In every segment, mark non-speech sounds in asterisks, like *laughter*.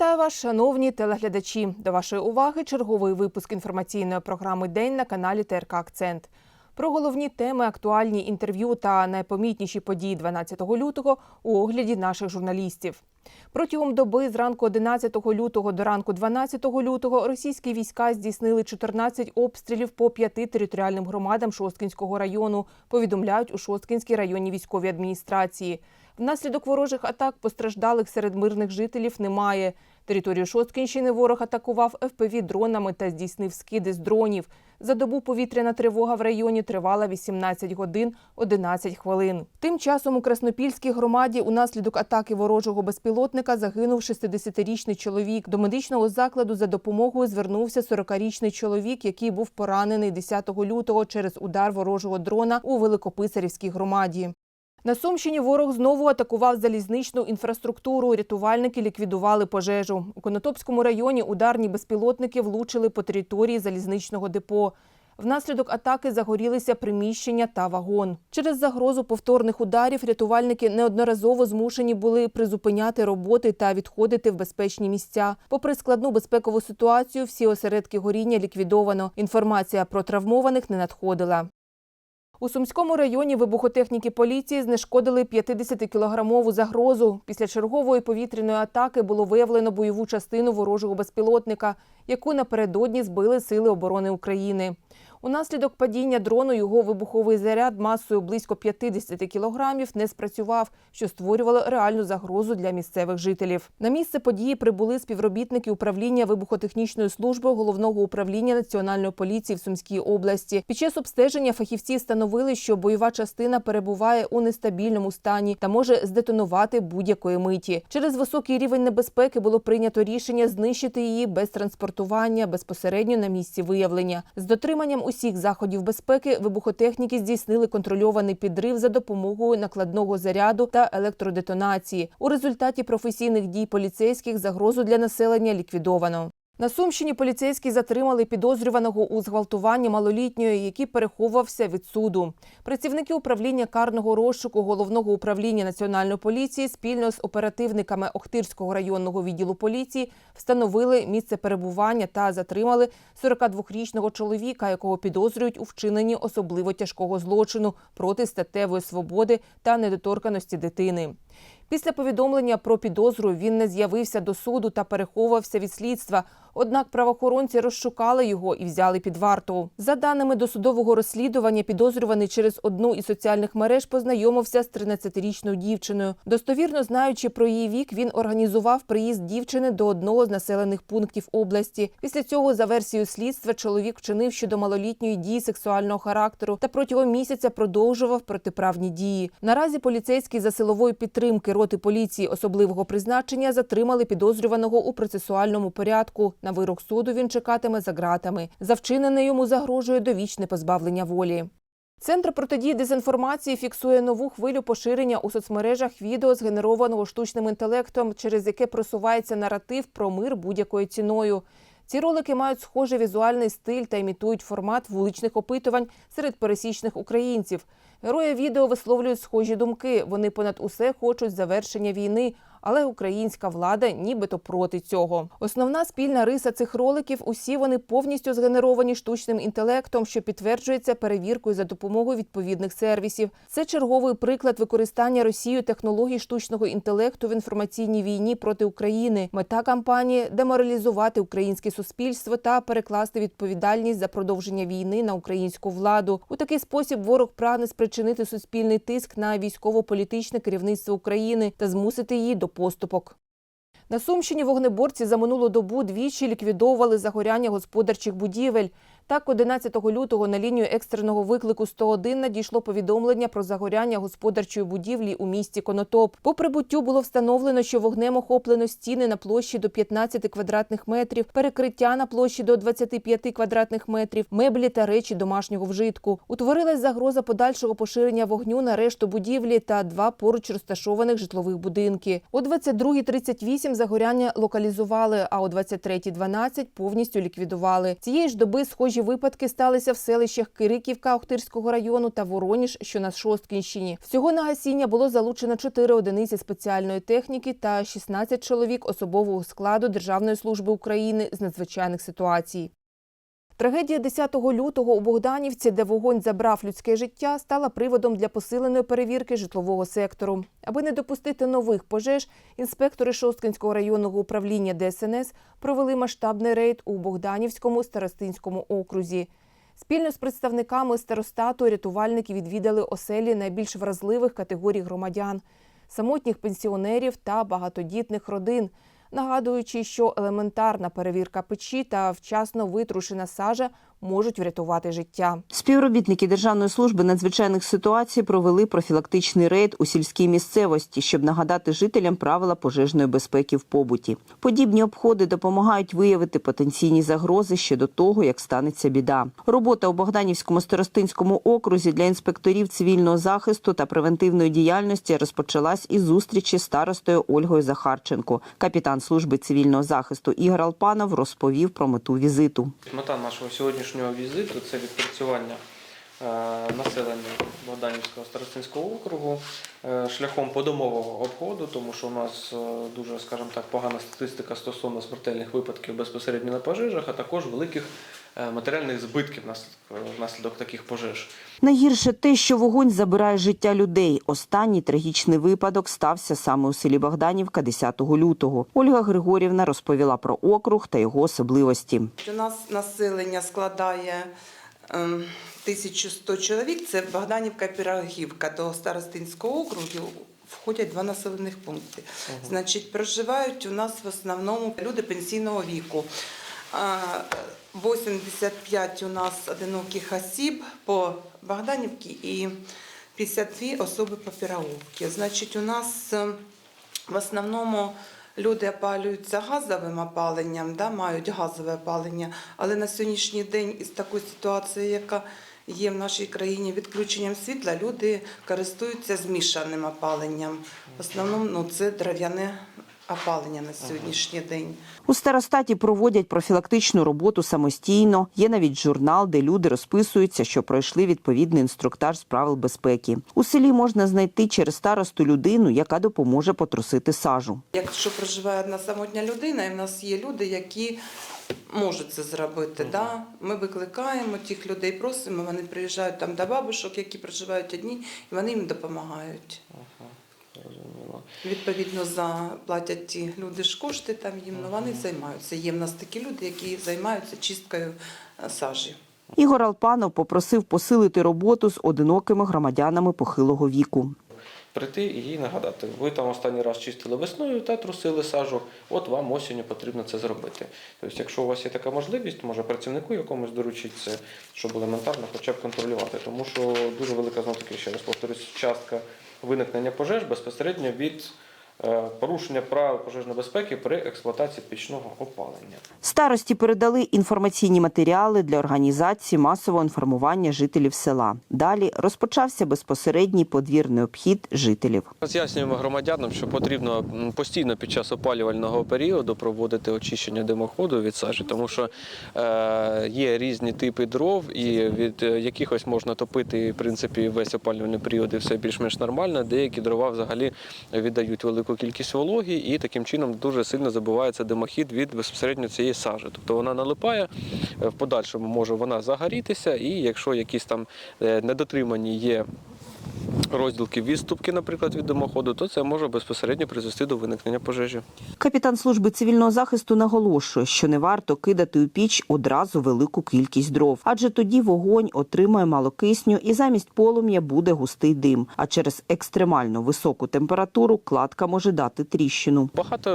Вітаю вас, шановні телеглядачі. До вашої уваги черговий випуск інформаційної програми День на каналі ТРК Акцент. Про головні теми, актуальні інтерв'ю та найпомітніші події 12 лютого у огляді наших журналістів. Протягом доби з ранку 11 лютого до ранку 12 лютого російські війська здійснили 14 обстрілів по п'яти територіальним громадам Шосткінського району. Повідомляють у Шосткінській районній військовій адміністрації. Внаслідок ворожих атак постраждалих серед мирних жителів немає. Територію Шосткінщини ворог атакував ФПВ дронами та здійснив скиди з дронів. За добу повітряна тривога в районі тривала 18 годин 11 хвилин. Тим часом у Краснопільській громаді унаслідок атаки ворожого безпілотника загинув 60-річний чоловік. До медичного закладу за допомогою звернувся 40-річний чоловік, який був поранений 10 лютого через удар ворожого дрона у Великописарівській громаді. На Сумщині ворог знову атакував залізничну інфраструктуру. Рятувальники ліквідували пожежу. У Конотопському районі ударні безпілотники влучили по території залізничного депо. Внаслідок атаки загорілися приміщення та вагон. Через загрозу повторних ударів рятувальники неодноразово змушені були призупиняти роботи та відходити в безпечні місця. Попри складну безпекову ситуацію, всі осередки горіння ліквідовано. Інформація про травмованих не надходила. У Сумському районі вибухотехніки поліції знешкодили 50-кілограмову загрозу. Після чергової повітряної атаки було виявлено бойову частину ворожого безпілотника, яку напередодні збили Сили оборони України. Унаслідок падіння дрону його вибуховий заряд масою близько 50 кілограмів не спрацював, що створювало реальну загрозу для місцевих жителів. На місце події прибули співробітники управління вибухотехнічної служби головного управління національної поліції в Сумській області. Під час обстеження фахівці встановили, що бойова частина перебуває у нестабільному стані та може здетонувати будь-якої миті. Через високий рівень небезпеки було прийнято рішення знищити її без транспортування безпосередньо на місці виявлення з дотриманням усіх заходів безпеки вибухотехніки здійснили контрольований підрив за допомогою накладного заряду та електродетонації. У результаті професійних дій поліцейських загрозу для населення ліквідовано. На Сумщині поліцейські затримали підозрюваного у зґвалтуванні малолітньої, який переховувався від суду. Працівники управління карного розшуку головного управління національної поліції спільно з оперативниками Охтирського районного відділу поліції встановили місце перебування та затримали 42-річного чоловіка, якого підозрюють у вчиненні особливо тяжкого злочину проти статевої свободи та недоторканості дитини. Після повідомлення про підозру він не з'явився до суду та переховувався від слідства. Однак правоохоронці розшукали його і взяли під варту. За даними досудового розслідування, підозрюваний через одну із соціальних мереж познайомився з 13-річною дівчиною. Достовірно знаючи про її вік, він організував приїзд дівчини до одного з населених пунктів області. Після цього, за версією слідства, чоловік вчинив щодо малолітньої дії сексуального характеру та протягом місяця продовжував протиправні дії. Наразі поліцейські за силової підтримки роти поліції особливого призначення затримали підозрюваного у процесуальному порядку. На вирок суду він чекатиме за ґратами. За вчинене йому загрожує довічне позбавлення волі. Центр протидії дезінформації фіксує нову хвилю поширення у соцмережах відео, згенерованого штучним інтелектом, через яке просувається наратив про мир будь-якою ціною. Ці ролики мають схожий візуальний стиль та імітують формат вуличних опитувань серед пересічних українців. Герої відео висловлюють схожі думки. Вони понад усе хочуть завершення війни, але українська влада нібито проти цього. Основна спільна риса цих роликів усі вони повністю згенеровані штучним інтелектом, що підтверджується перевіркою за допомогою відповідних сервісів. Це черговий приклад використання Росією технологій штучного інтелекту в інформаційній війні проти України. Мета кампанії деморалізувати українське суспільство та перекласти відповідальність за продовження війни на українську владу. У такий спосіб ворог прагне спричинити суспільний тиск на військово-політичне керівництво України та змусити її до поступок. На Сумщині вогнеборці за минулу добу двічі ліквідовували загоряння господарчих будівель. Так, 11 лютого на лінію екстреного виклику 101 надійшло повідомлення про загоряння господарчої будівлі у місті Конотоп. По прибуттю було встановлено, що вогнем охоплено стіни на площі до 15 квадратних метрів, перекриття на площі до 25 квадратних метрів, меблі та речі домашнього вжитку. Утворилась загроза подальшого поширення вогню на решту будівлі та два поруч розташованих житлових будинки. О 22.38 загоряння локалізували, а о 23.12 повністю ліквідували. Цієї ж доби схожі Схожі випадки сталися в селищах Кириківка Охтирського району та Вороніж, що на Шосткінщині. Всього на гасіння було залучено 4 одиниці спеціальної техніки та 16 чоловік особового складу Державної служби України з надзвичайних ситуацій. Трагедія 10 лютого у Богданівці, де вогонь забрав людське життя, стала приводом для посиленої перевірки житлового сектору. Аби не допустити нових пожеж, інспектори Шосткинського районного управління ДСНС провели масштабний рейд у Богданівському старостинському окрузі. Спільно з представниками старостату рятувальники відвідали оселі найбільш вразливих категорій громадян самотніх пенсіонерів та багатодітних родин, нагадуючи, що елементарна перевірка печі та вчасно витрушена сажа можуть врятувати життя. Співробітники Державної служби надзвичайних ситуацій провели профілактичний рейд у сільській місцевості, щоб нагадати жителям правила пожежної безпеки в побуті. Подібні обходи допомагають виявити потенційні загрози ще до того, як станеться біда. Робота у Богданівському старостинському окрузі для інспекторів цивільного захисту та превентивної діяльності розпочалась із зустрічі з старостою Ольгою Захарченко. Капітан служби цивільного захисту Ігор Алпанов розповів про мету візиту. Мета нашого сьогоднішнього візиту це відпрацювання е, населення Богданівського старостинського округу е, шляхом подомового обходу, тому що у нас е, дуже, скажімо так, погана статистика стосовно смертельних випадків безпосередньо на пожежах, а також великих матеріальних збитків внаслідок- внаслідок таких пожеж. Найгірше те, що вогонь забирає життя людей. Останній трагічний випадок стався саме у селі Богданівка 10 лютого. Ольга Григорівна розповіла про округ та його особливості. У нас населення складає ем, 1100 чоловік. Це Богданівка Пірогівка. До Старостинського округу входять два населених пункти. Значить, проживають у нас в основному люди пенсійного віку. А, 85 у нас одиноких осіб по Богданівці і 52 особи по Піроговці. Значить, у нас ем, в основному люди опалюються газовим опаленням, да, мають газове опалення, але на сьогоднішній день із такою ситуацією, яка є в нашій країні відключенням світла, люди користуються змішаним опаленням. В основному ну, це дерев'яне опалення на сьогоднішній день. У старостаті проводять профілактичну роботу самостійно. Є навіть журнал, де люди розписуються, що пройшли відповідний інструктаж з правил безпеки. У селі можна знайти через старосту людину, яка допоможе потрусити сажу. Якщо проживає одна самотня людина, і в нас є люди, які можуть це зробити. Да? Ми викликаємо тих людей, просимо, вони приїжджають там до бабушок, які проживають одні, і вони їм допомагають. Відповідно, заплатять ті люди ж кошти там їм, ну вони займаються. Є в нас такі люди, які займаються чисткою е, сажі. Ігор Алпанов попросив посилити роботу з одинокими громадянами похилого віку. Прийти і їй нагадати, ви там останній раз чистили весною та трусили сажу, от вам осінню потрібно це зробити. Тобто, якщо у вас є така можливість, може працівнику якомусь доручити це, щоб елементарно хоча б контролювати. Тому що дуже велика знову таки, ще раз повторюсь, частка виникнення пожеж безпосередньо від порушення правил пожежної безпеки при експлуатації пічного опалення. Старості передали інформаційні матеріали для організації масового інформування жителів села. Далі розпочався безпосередній подвірний обхід жителів. Роз'яснюємо громадянам, що потрібно постійно під час опалювального періоду проводити очищення димоходу від сажі, тому що е, є різні типи дров, і від е, якихось можна топити в принципі весь опалювальний період і все більш-менш нормально. Деякі дрова взагалі віддають велику кількість вологі, і таким чином дуже сильно забувається димохід від безпосередньо цієї сажі. Тобто вона налипає, е, в подальшому може вона загорітися, і якщо якісь там е, недотримані є розділки відступки, наприклад, від димоходу, то це може безпосередньо призвести до виникнення пожежі. Капітан служби цивільного захисту наголошує, що не варто кидати у піч одразу велику кількість дров, адже тоді вогонь отримає мало кисню і замість полум'я буде густий дим. А через екстремально високу температуру кладка може дати тріщину. Багато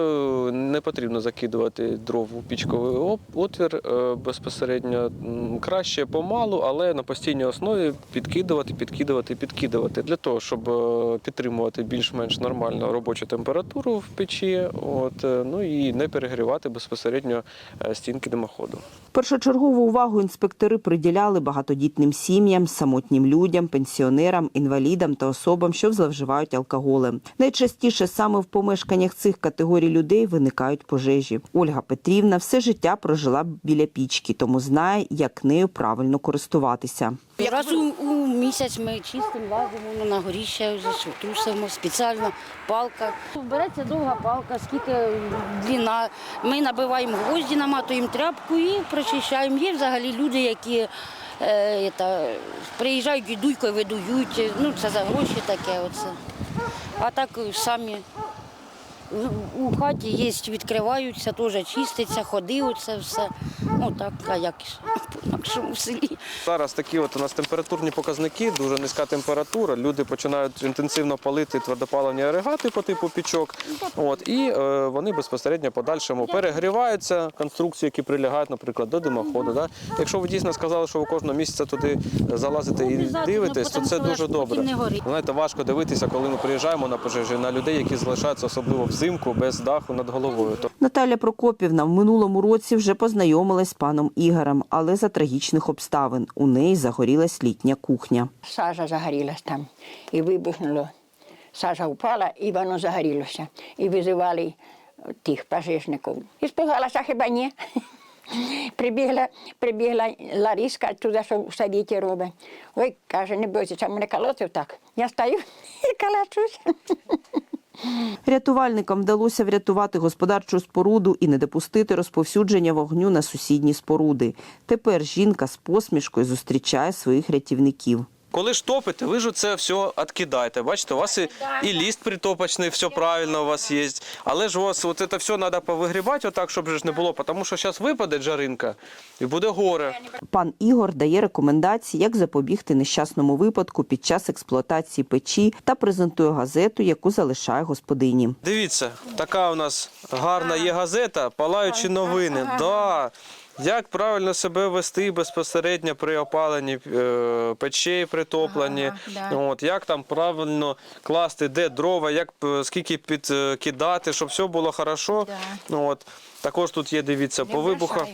не потрібно закидувати дров у пічковий отвір е, безпосередньо. Краще помалу, але на постійній основі підкидувати, підкидувати, підкидувати. Для того, щоб е, підтримувати більш-менш нормальну робочу температуру в печі, от, е, ну і не перегрівати безпосередньо е, стінки димоходу. Першочергову увагу інспектори приділяли багатодітним сім'ям, самотнім людям, пенсіонерам, інвалідам та особам, що зловживають алкоголем. Найчастіше саме в помешканнях цих категорій людей виникають пожежі. Ольга Петрівна все життя прожила біля пічки, тому знає, як нею правильно користуватися. Раз у, місяць ми чистимо, лазимо ну, на горіще, трусимо, спеціально палка. Береться довга палка, скільки длина. Ми набиваємо гвозді, наматуємо тряпку і прочищаємо. Є взагалі люди, які е, та, приїжджають і дуйкою видують. Ну, це за гроші таке. Оце. А так самі. У хаті є, відкриваються, теж чиститься, ходи, оце все. Ну так, а як ж, селі. Зараз такі от у нас температурні показники, дуже низька температура. Люди починають інтенсивно палити твердопаливні агрегати по типу пічок. От, і е, вони безпосередньо в подальшому перегріваються конструкції, які прилягають, наприклад, до димоходу. Да? Якщо ви дійсно сказали, що ви кожного місяця туди залазите і дивитесь, то це дуже добре. Знаєте, важко дивитися, коли ми приїжджаємо на пожежі на людей, які залишаються особливо взимку без даху над головою. Наталя Прокопівна в минулому році вже познайомилась з паном Ігорем, але за трагічних обставин у неї загорілась літня кухня. сажа загорілась там і вибухнуло. Сажа впала і воно загорілося. І визивали тих пожежників. І спугалася хіба ні. *laughs* Прибігла, прибігла Лариска туди, що в садіті робить. Ой, каже, не це мене колотив так. Я стою *laughs* і калачусь. *laughs* Рятувальникам вдалося врятувати господарчу споруду і не допустити розповсюдження вогню на сусідні споруди. Тепер жінка з посмішкою зустрічає своїх рятівників. Коли ж топите, ви ж це все відкидаєте. Бачите, у вас і, і ліст притопочний, все правильно у вас є. Але ж у вас от це все треба повигрібати, отак, щоб ж не було, тому що зараз випаде жаринка і буде горе. Пан Ігор дає рекомендації, як запобігти нещасному випадку під час експлуатації печі та презентує газету, яку залишає господині. Дивіться, така у нас гарна є газета Палаючі новини. Да. Як правильно себе вести безпосередньо при опаленні е, печей, притопленні, От, як там правильно класти, де дрова, як е, скільки підкидати, щоб все було хорошо. От. Також тут є, дивіться, по вибухах.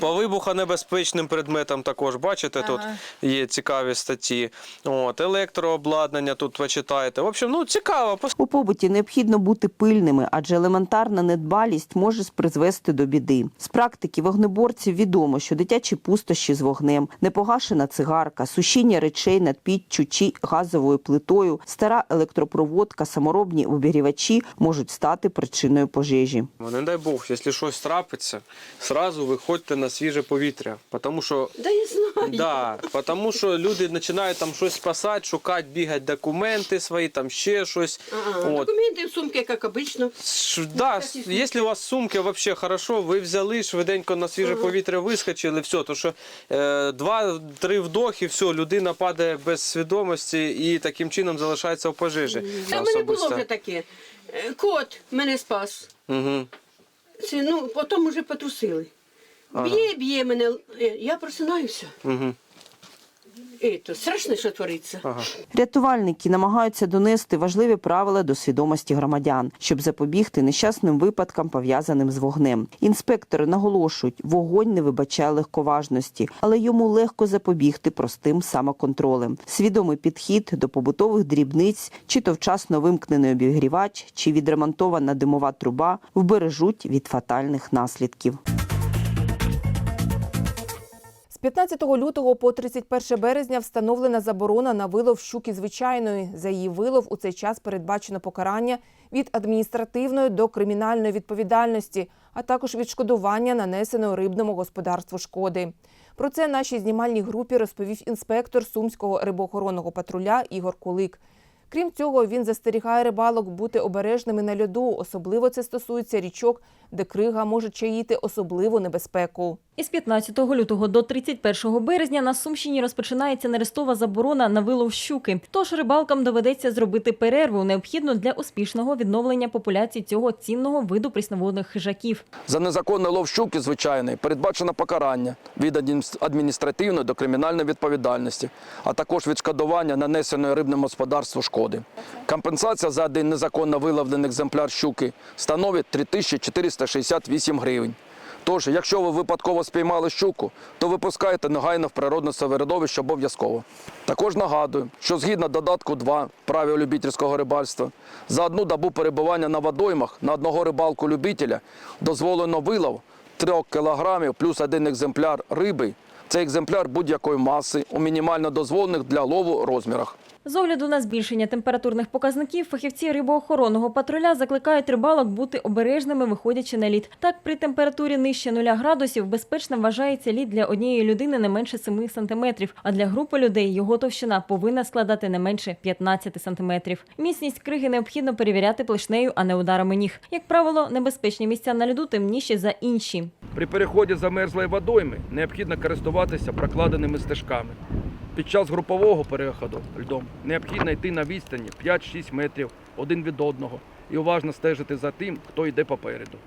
По вибухонебезпечним предметам також, бачите, тут є цікаві статті. От, електрообладнання тут почитаєте. В общем, ну цікаво. У побуті необхідно бути пильними, адже елементарна недбалість може призвести до біди. З практики вогнеборців відомо, що дитячі пустощі з вогнем, непогашена цигарка, сушіння речей над піччю чи газовою плитою, стара електропроводка, саморобні обігрівачі можуть стати причиною пожежі. Ну, Не дай Бог, якщо щось трапиться, сразу виходьте на свіже повітря. Тому що, Да я знаю. да, тому що люди починають там щось спасати, шукати, бігати документи свої, там ще щось. Ага, От. Документы в сумке, как обычно. Ш- Да, якщо у вас сумки вообще хорошо, ви взяли швиденько на свіже повітря вискочили, все, то що е, два-три вдохи, все, людина падає без свідомості і таким чином залишається в пожежі. Та в мене було вже таке. Е, Кот мене спас. Угу. Це, ну, потім вже потрусили. Б'є, б'є мене. Е, Я просинаюся. Угу. І то страшно, що твориться. Ага. Рятувальники намагаються донести важливі правила до свідомості громадян, щоб запобігти нещасним випадкам, пов'язаним з вогнем. Інспектори наголошують, вогонь не вибачає легковажності, але йому легко запобігти простим самоконтролем. Свідомий підхід до побутових дрібниць, чи то вчасно вимкнений обігрівач, чи відремонтована димова труба вбережуть від фатальних наслідків. З 15 лютого по 31 березня встановлена заборона на вилов щуки звичайної. За її вилов у цей час передбачено покарання від адміністративної до кримінальної відповідальності, а також відшкодування нанесеної рибному господарству шкоди. Про це нашій знімальній групі розповів інспектор Сумського рибоохоронного патруля Ігор Кулик. Крім цього, він застерігає рибалок бути обережними на льоду. Особливо це стосується річок, де крига може чаїти особливу небезпеку. Із 15 лютого до 31 березня на Сумщині розпочинається нерестова заборона на вилов щуки. Тож рибалкам доведеться зробити перерву, необхідну для успішного відновлення популяції цього цінного виду прісноводних хижаків. За незаконний лов щуки звичайний передбачено покарання від адміністративної до кримінальної відповідальності, а також відшкодування нанесеної рибному господарству шкоди. Компенсація за один незаконно виловлений екземпляр щуки становить 3468 гривень. Тож, якщо ви випадково спіймали щуку, то випускайте негайно в природне середовище обов'язково. Також нагадую, що згідно додатку 2 правил любительського рибальства, за одну добу перебування на водоймах на одного рибалку любителя дозволено вилов 3 кг плюс один екземпляр риби. Це екземпляр будь-якої маси у мінімально дозволених для лову розмірах. З огляду на збільшення температурних показників, фахівці рибоохоронного патруля закликають рибалок бути обережними, виходячи на лід. Так, при температурі нижче 0 градусів безпечним вважається лід для однієї людини не менше 7 сантиметрів, а для групи людей його товщина повинна складати не менше 15 сантиметрів. Міцність криги необхідно перевіряти плешнею, а не ударами ніг. Як правило, небезпечні місця на льоду темніші за інші. При переході замерзлої водойми необхідно користуватися прокладеними стежками. Під час групового переходу льдом необхідно йти на відстані 5-6 метрів один від одного і уважно стежити за тим, хто йде попереду.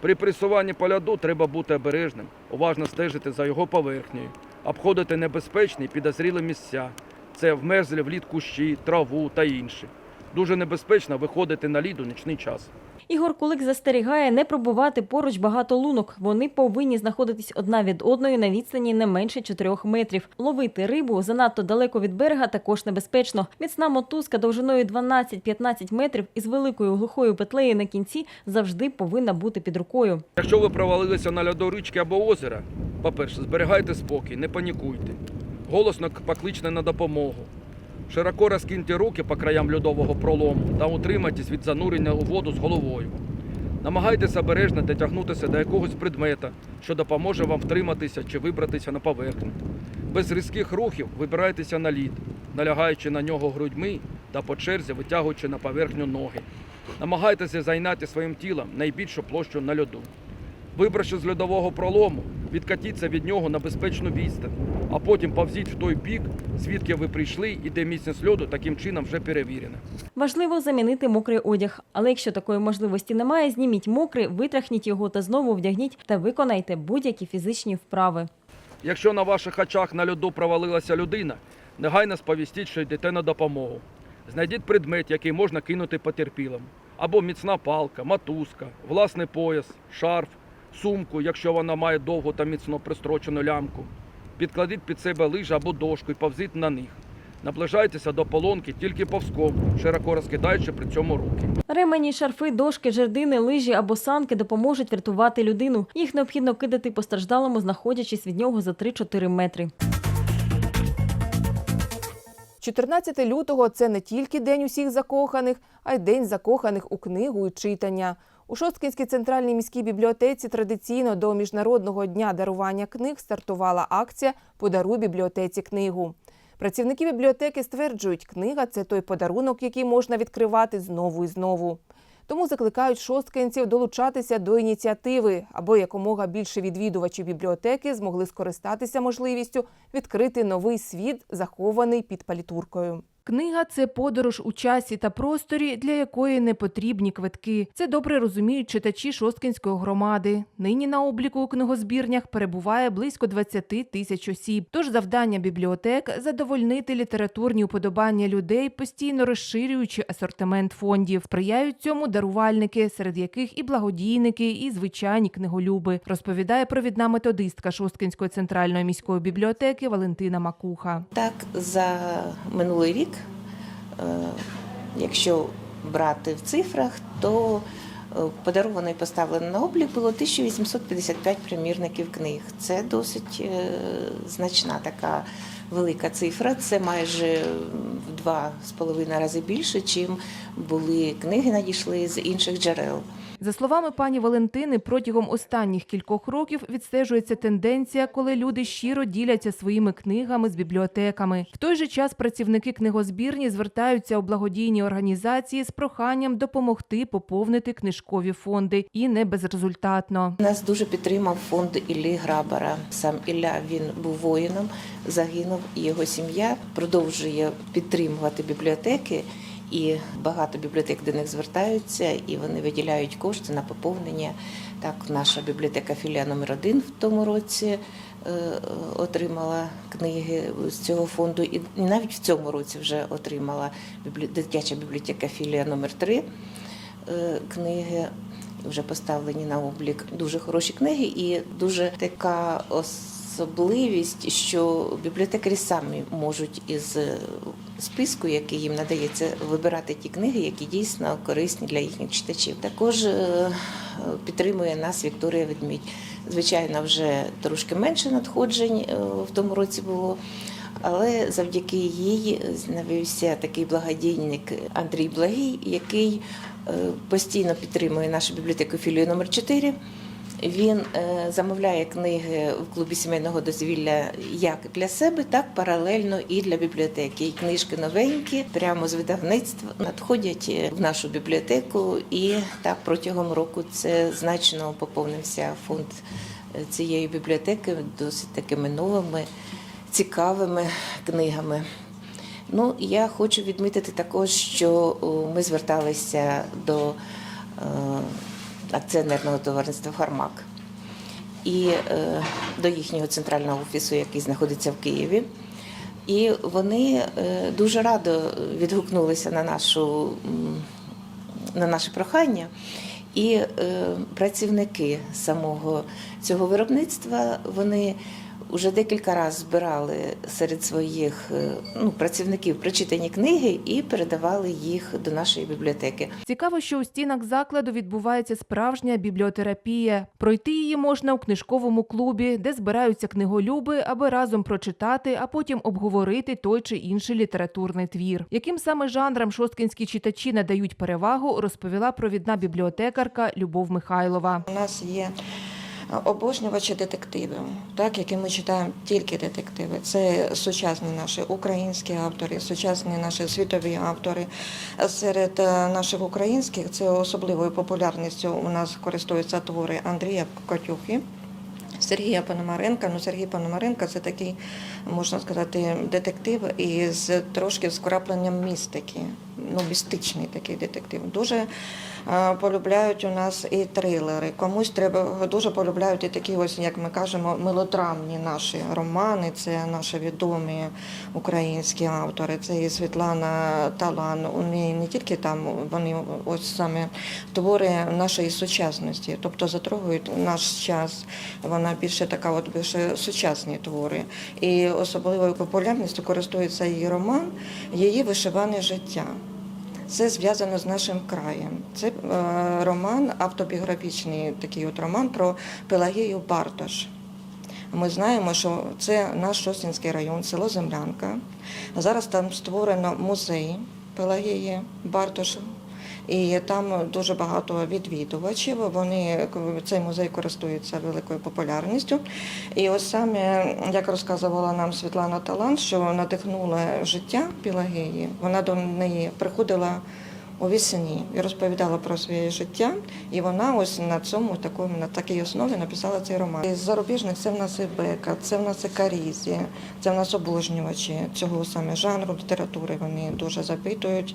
При пресуванні по льоду треба бути обережним, уважно стежити за його поверхнею, обходити небезпечні підозрілі місця. Це вмерзлі в лід кущі, траву та інші. Дуже небезпечно виходити на лід у нічний час. Ігор Кулик застерігає не пробувати поруч багато лунок. Вони повинні знаходитись одна від одної на відстані не менше 4 метрів. Ловити рибу занадто далеко від берега також небезпечно. Міцна мотузка довжиною 12-15 метрів із великою глухою петлею на кінці завжди повинна бути під рукою. Якщо ви провалилися на льоду річки або озера, по-перше, зберігайте спокій, не панікуйте. Голосно покличте на допомогу. Широко розкиньте руки по краям льодового пролому та утримайтесь від занурення у воду з головою. Намагайтеся обережно дотягнутися до якогось предмета, що допоможе вам втриматися чи вибратися на поверхню. Без різких рухів вибирайтеся на лід, налягаючи на нього грудьми та по черзі витягуючи на поверхню ноги. Намагайтеся зайняти своїм тілом найбільшу площу на льоду. Вибравши з льодового пролому, відкатіться від нього на безпечну відстань, а потім повзіть в той бік, звідки ви прийшли і де міцність льоду таким чином вже перевірена. Важливо замінити мокрий одяг. Але якщо такої можливості немає, зніміть мокрий, витрахніть його та знову вдягніть та виконайте будь-які фізичні вправи. Якщо на ваших очах на льоду провалилася людина, негайно сповістіть, що йдете на допомогу. Знайдіть предмет, який можна кинути потерпілим. Або міцна палка, мотузка, власний пояс, шарф, сумку, якщо вона має довгу та міцно пристрочену лямку. Підкладіть під себе лижі або дошку і повзіть на них. Наближайтеся до полонки тільки повзком, широко розкидаючи при цьому руки. Ремені, шарфи, дошки, жердини, лижі або санки допоможуть врятувати людину. Їх необхідно кидати постраждалому, знаходячись від нього за 3-4 метри. 14 лютого це не тільки день усіх закоханих, а й день закоханих у книгу і читання. У Шосткинській центральній міській бібліотеці традиційно до міжнародного дня дарування книг стартувала акція Подаруй бібліотеці книгу. Працівники бібліотеки стверджують, книга це той подарунок, який можна відкривати знову і знову. Тому закликають шосткинців долучатися до ініціативи, аби якомога більше відвідувачів бібліотеки змогли скористатися можливістю відкрити новий світ, захований під палітуркою. Книга це подорож у часі та просторі, для якої не потрібні квитки. Це добре розуміють читачі Шосткинської громади. Нині на обліку у книгозбірнях перебуває близько 20 тисяч осіб. Тож завдання бібліотек задовольнити літературні уподобання людей, постійно розширюючи асортимент фондів. Сприяють цьому дарувальники, серед яких і благодійники, і звичайні книголюби, розповідає провідна методистка Шосткинської центральної міської бібліотеки Валентина Макуха. Так, за минулий рік, якщо брати в цифрах, то е, подаровано і поставлено на облік було 1855 примірників книг. Це досить е, значна така велика цифра. Це майже в два з половиною рази більше, чим були книги надійшли з інших джерел. За словами пані Валентини, протягом останніх кількох років відстежується тенденція, коли люди щиро діляться своїми книгами з бібліотеками. В той же час працівники книгозбірні звертаються у благодійні організації з проханням допомогти поповнити книжкові фонди, і не безрезультатно. Нас дуже підтримав фонд Іллі Грабара. Сам Ілля він був воїном, загинув, і його сім'я продовжує підтримувати бібліотеки. І багато бібліотек до них звертаються, і вони виділяють кошти на поповнення. Так, наша бібліотека філія номер один в тому році е, отримала книги з цього фонду, і навіть в цьому році вже отримала дитяча бібліотека філія номер 3 е, книги вже поставлені на облік. Дуже хороші книги і дуже така особливість, що бібліотекарі самі можуть із е, списку, який їм надається, вибирати ті книги, які дійсно корисні для їхніх читачів. Також е, підтримує нас Вікторія Ведмідь. Звичайно, вже трошки менше надходжень е, в тому році було. Але завдяки їй з'явився такий благодійник Андрій Благий, який постійно підтримує нашу бібліотеку філію номер 4 Він е, замовляє книги в клубі сімейного дозвілля як для себе, так паралельно і для бібліотеки. І книжки новенькі, прямо з видавництва надходять е, в нашу бібліотеку, і так протягом року це значно поповнився фонд е, цієї бібліотеки досить такими новими цікавими книгами. Ну, я хочу відмітити також, що ми зверталися до акціонерного товариства Фармак і е, до їхнього центрального офісу, який знаходиться в Києві. І вони е, дуже радо відгукнулися на нашу на наше прохання. І е, працівники самого цього виробництва вони вже декілька разів збирали серед своїх е, ну, працівників прочитані книги і передавали їх до нашої бібліотеки. Цікаво, що у стінах закладу відбувається справжня бібліотерапія. Пройти її можна у книжковому клубі, де збираються книголюби, аби разом прочитати, а потім обговорити той чи інший літературний твір. Яким саме жанрам шосткінські читачі надають перевагу, розповіла провідна бібліотекарка Любов Михайлова. У нас є обожнювачі детективів, так, які ми читаємо тільки детективи. Це сучасні наші українські автори, сучасні наші світові автори. Серед е, наших українських це особливою популярністю у нас користуються твори Андрія Котюхи. Сергія Пономаренка. Ну, Сергій Пономаренко це такий, можна сказати, детектив із трошки з крапленням містики. Ну, містичний такий детектив. Дуже е, полюбляють у нас і трилери. Комусь треба дуже полюбляють і такі, ось як ми кажемо, мелодрамні наші романи. Це наші відомі українські автори. Це і Світлана Талан. У неї не тільки там вони ось саме твори нашої сучасності, тобто затрогують наш час. Вона більше така, от більше сучасні твори. І особливою популярністю користується її роман, її вишиване життя. Це зв'язано з нашим краєм. Це е, роман, автобіографічний такий от роман про Пелагію Бартош. Ми знаємо, що це наш Шостінський район, село Землянка. Зараз там створено музей Пелагії Бартош. І там дуже багато відвідувачів. Вони цей музей користується великою популярністю. І ось саме, як розказувала нам Світлана Талант, що надихнула життя Пілагеї, вона до неї приходила у вісні і розповідала про своє життя. І вона ось на цьому такому на такій основі написала цей роман. Із зарубіжних це в нас і Бека, це в нас і Карізі, це в нас обожнювачі цього саме жанру літератури. Вони дуже запитують.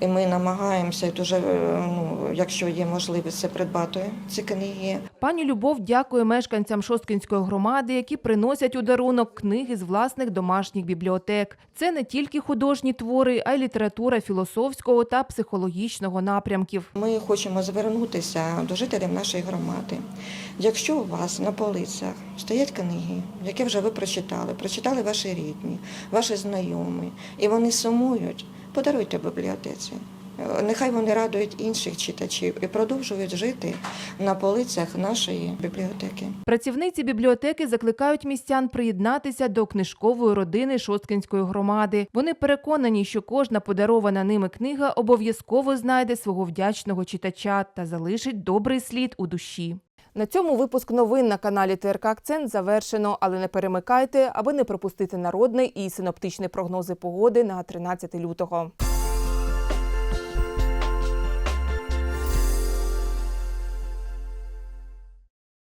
І ми намагаємося і дуже, е, ну, якщо є можливість, це придбати ці книги. Пані Любов дякує мешканцям Шосткінської громади, які приносять у дарунок книги з власних домашніх бібліотек. Це не тільки художні твори, а й література філософського та психологічного напрямків. Ми хочемо звернутися до жителів нашої громади. Якщо у вас на полицях стоять книги, які вже ви прочитали, прочитали ваші рідні, ваші знайомі, і вони сумують, подаруйте бібліотеці. Е, Нехай вони радують інших читачів і продовжують жити на полицях нашої бібліотеки. Працівниці бібліотеки закликають містян приєднатися до книжкової родини Шосткинської громади. Вони переконані, що кожна подарована ними книга обов'язково знайде свого вдячного читача та залишить добрий слід у душі. На цьому випуск новин на каналі ТРК Акцент завершено, але не перемикайте, аби не пропустити народний і синоптичні прогнози погоди на 13 лютого.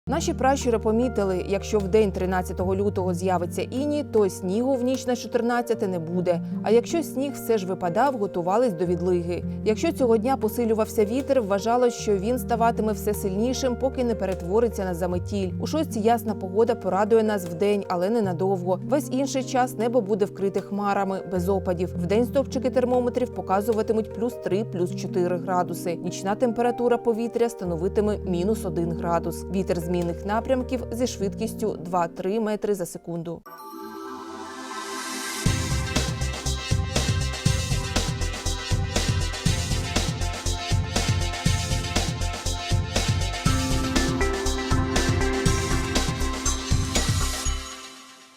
Наші пращури помітили, якщо в день 13 лютого з'явиться іні, то снігу в ніч на 14 не буде. А якщо сніг все ж випадав, готувались до відлиги. Якщо цього дня посилювався вітер, вважалось, що він ставатиме все сильнішим, поки не перетвориться на заметіль. У шостій ясна погода порадує нас вдень, але ненадовго. Весь інший час небо буде вкрите хмарами, без опадів. Вдень стовпчики термометрів показуватимуть плюс 3, плюс 4 градуси. Нічна температура повітря становитиме мінус 1 градус. Вітер змінних напрямків зі швидкістю 2-3 метри за секунду.